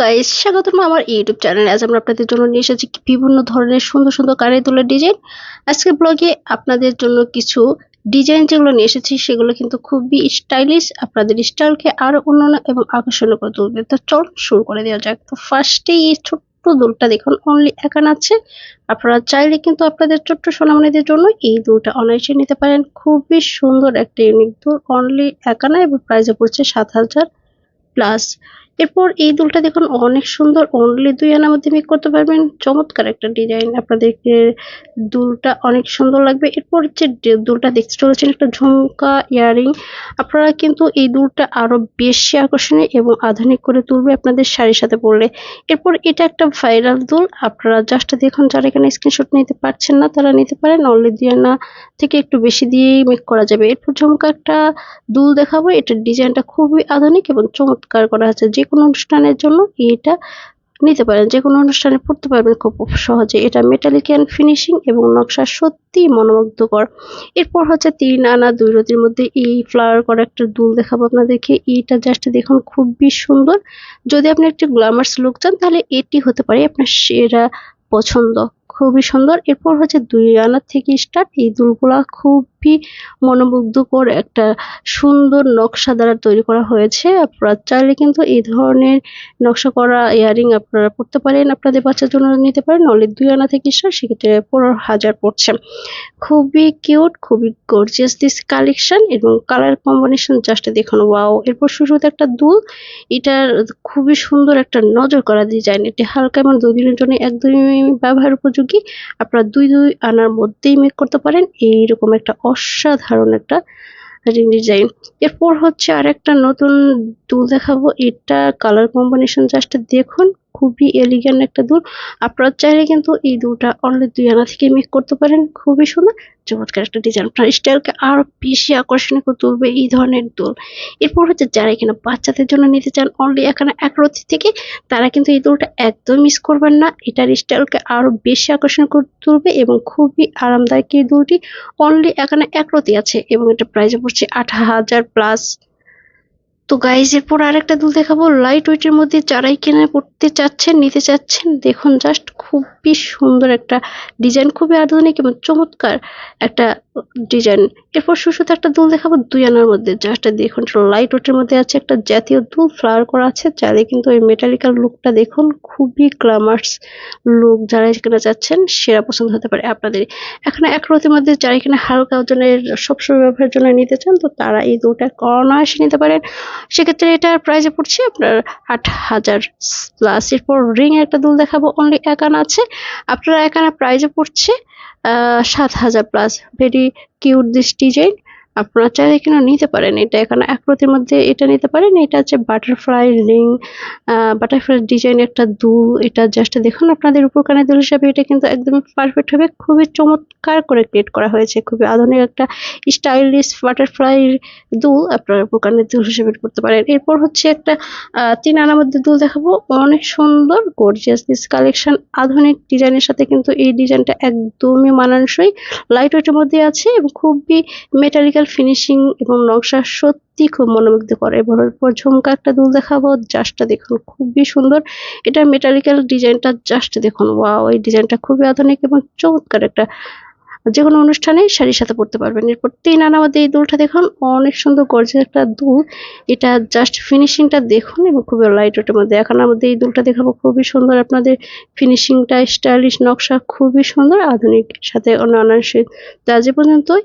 Guys স্বাগতম আমার YouTube চ্যানেলে আজ আমরা আপনাদের জন্য নিয়ে এসেছি বিভিন্ন ধরনের সুন্দর সুন্দর কানের দুলের ডিজাইন আজকে ব্লগে আপনাদের জন্য কিছু ডিজাইন যেগুলো নিয়ে এসেছি, সেগুলো কিন্তু খুবই স্টাইলিশ আপনাদের স্টাইলকে আরও উন্নয়ন এবং আকর্ষণীয় করে তুলবে। তো চল শুরু করে দেওয়া যাক। তো ফার্স্টেই এই ছোট্ট দুলটা দেখুন অনলি একান আছে। আপনারা চাইলে কিন্তু আপনাদের ছোট্ট সোনামণিদের জন্য এই দুলটা অনায়াসে নিতে পারেন। খুবই সুন্দর একটা ইউনিক দুল অনলি একানা এবং প্রাইসে পড়ছে সাত হাজার প্লাস এরপর এই দুলটা দেখুন, অনেক সুন্দর অনলি দুই আনার মধ্যে মেক করতে পারবেন। চমৎকার একটা ডিজাইন আপনাদেরকে দুলটা অনেক সুন্দর লাগবে। এরপর যে দুলটা দেখতে চলেছেন, একটা ঝুমকা ইয়ারিং আপনারা কিন্তু এই দুলটা আরও বেশি আকর্ষণীয় এবং আধুনিক করে তুলবে আপনাদের শাড়ির সাথে পরলে। এরপর এটা একটা ভাইরাল দুল। আপনারা জাস্ট দেখুন, যারা এখানে স্ক্রিনশট নিতে পারছেন না, তারা নিতে পারেন। অনলি দুই আনা থেকে একটু বেশি দিয়েই মেক করা যাবে। এরপর ঝুমকা একটা দুল দেখাবো। এটার ডিজাইনটা খুবই আধুনিক এবং চমৎকার করা আছে। যে কোনো অনুষ্ঠানের জন্য এটা নিতে পারেন যে কোনো অনুষ্ঠানে পড়তে পারবেন খুব সহজে। এটা মেটালিক্যান ফিনিশিং এবং নকশা সত্যি মনোমুগ্ধকর। এরপর হচ্ছে তিন আনা দুই রতির মধ্যে এই ফ্লাওয়ার করা একটা দুল দেখাবো আপনাদেরকে। এইটা জাস্ট দেখুন খুবই সুন্দর। যদি আপনি একটি গ্ল্যামার্স লুক চান তাহলে এটি হতে পারে আপনার সেরা পছন্দ। খুবই সুন্দর। এরপর হচ্ছে দুই আনার থেকে স্টার্ট এই দুলগুলা খুবই মনোমুগ্ধকর একটা সুন্দর নকশা দ্বারা তৈরি করা হয়েছে। আপনারা চাইলে কিন্তু এই ধরনের নকশা করা ইয়ারিং আপনারা পড়তে পারেন। আপনাদের বাচ্চার জন্য নিতে পারেন অনলি দুই আনা থেকে স্টার্ট সেক্ষেত্রে পনেরো হাজার পড়ছে। খুবই কিউট, খুবই গর্জিয়াস দিস কালেকশন এবং কালার কম্বিনেশন জাস্ট দেখুন। ওয়াও! এরপর শুরুতে একটা দুল, এটার খুবই সুন্দর একটা নজর করা ডিজাইন এটি হালকা এবং দুই দিনের জন্য একদমই ব্যবহার উপযোগী। আপনারা দুই দুই আনার মধ্যেই মেক করতে পারেন। এইরকম একটা অসাধারণ একটা রিং ডিজাইন এরপর হচ্ছে আর একটা নতুন দুল দেখাবো। এটা কালার কম্বিনেশন জাস্ট দেখুন। খুবই এলিগেন্ট একটা দুল আপনারা চাইলে কিন্তু এই দুলটা অনলি দুই আনা থেকে মেক করতে পারেন। খুবই সুন্দর। চমৎকার একটা ডিজাইন আপনার স্টাইলকে আরও বেশি আকর্ষণীয় করে তুলবে এই ধরনের দুল এরপর হচ্ছে যারা এখানে বাচ্চাদের জন্য নিতে চান অনলি এখানে একরতি থেকে, তারা কিন্তু এই দুলটা একদম মিস করবেন না। এটার স্টাইলকে আরও বেশি আকর্ষণ করে তুলবে এবং খুবই আরামদায়ক এই দুলটি অনলি এখানে একরতি আছে এবং এটা প্রাইসে পড়ছে আট হাজার প্লাস তো গাইজ এরপর আরেকটা দুল দেখাবো। লাইট ওয়েটের মধ্যে যারাই কিনে পড়তে চাচ্ছেন, নিতে চাচ্ছেন, দেখুন জাস্ট খুবই সুন্দর একটা ডিজাইন খুবই আধুনিক এবং চমৎকার একটা ডিজাইন এরপর সুসুতে একটা দুল দেখাবো দুই আনার মধ্যে। জাস্ট দেখুন লাইট ওয়েটের মধ্যে আছে একটা জাতীয় দুল ফ্লাওয়ার করা আছে। চাইলে কিন্তু ওই মেটালিক্যাল লুকটা দেখুন, খুবই গ্লামার্স লুক যারা এখানে চাচ্ছেন, সেরা পছন্দ হতে পারে আপনাদের। এখানে এক রতির মধ্যে যারা এখানে হালকা ওজনের, সবসময় ব্যবহারের জন্য নিতে চান, তো তারা এই দুটা অনায়াসে নিতে পারেন। সেক্ষেত্রে এটার প্রাইসে পড়ছে আপনার আট হাজার প্লাস এরপর রিং একটা দুল দেখাবো অনলি একান আছে। আপনার একানা প্রাইসে পড়ছে সাত হাজার plus very cute this design আপনারা চাইলে এখানে নিতে পারেন। এটা এখানে এক একরতির মধ্যে এটা নিতে পারেন। এটা হচ্ছে বাটারফ্লাই রিং বাটারফ্লাই ডিজাইন একটা দুল। এটা জাস্ট দেখুন আপনাদের উপর কানে দুল হিসাবে এটা কিন্তু একদমই পারফেক্ট হবে। খুবই চমৎকার করে ক্রিয়েট করা হয়েছে। খুবই আধুনিক একটা স্টাইলিশ বাটারফ্লাই দুল আপনারা উপর কানে দুল হিসাবে করতে পারেন। এরপর হচ্ছে একটা তিন আনার মধ্যে দুল দেখাবো। অনেক সুন্দর গর্জিয়াস দিস কালেকশন আধুনিক ডিজাইনের সাথে কিন্তু এই ডিজাইনটা একদমই মানানসই। লাইট ওয়েটের মধ্যে আছে এবং খুবই মেটালিক্যাল ফিনিশিং এবং নকশা সত্যি খুব মনোমুগ্ধকর। এবার এরপর ঝুমকা একটা দুল দেখাবো জাস্টটা দেখুন, খুবই সুন্দর। এটা মেটালিক্যাল ডিজাইনটা জাস্ট দেখুন ওয়াও এই ডিজাইনটা খুবই আধুনিক এবং চমৎকার একটা। যে কোনো অনুষ্ঠানে শাড়ির সাথে পরতে পারবেন। এরপর তিন আনা মধ্যে এই দুলটা দেখুন, অনেক সুন্দর গর্জিয়াস একটা দুল। এটা জাস্ট ফিনিশিংটা দেখুন এবং খুবই লাইট ওয়েটের মধ্যে এখন মধ্যে এই দুলটা দেখাবো, খুবই সুন্দর। আপনাদের ফিনিশিংটা স্টাইলিশ নকশা খুবই সুন্দর, আধুনিক, সাথে অন্যান্য তো আজ এ পর্যন্তই।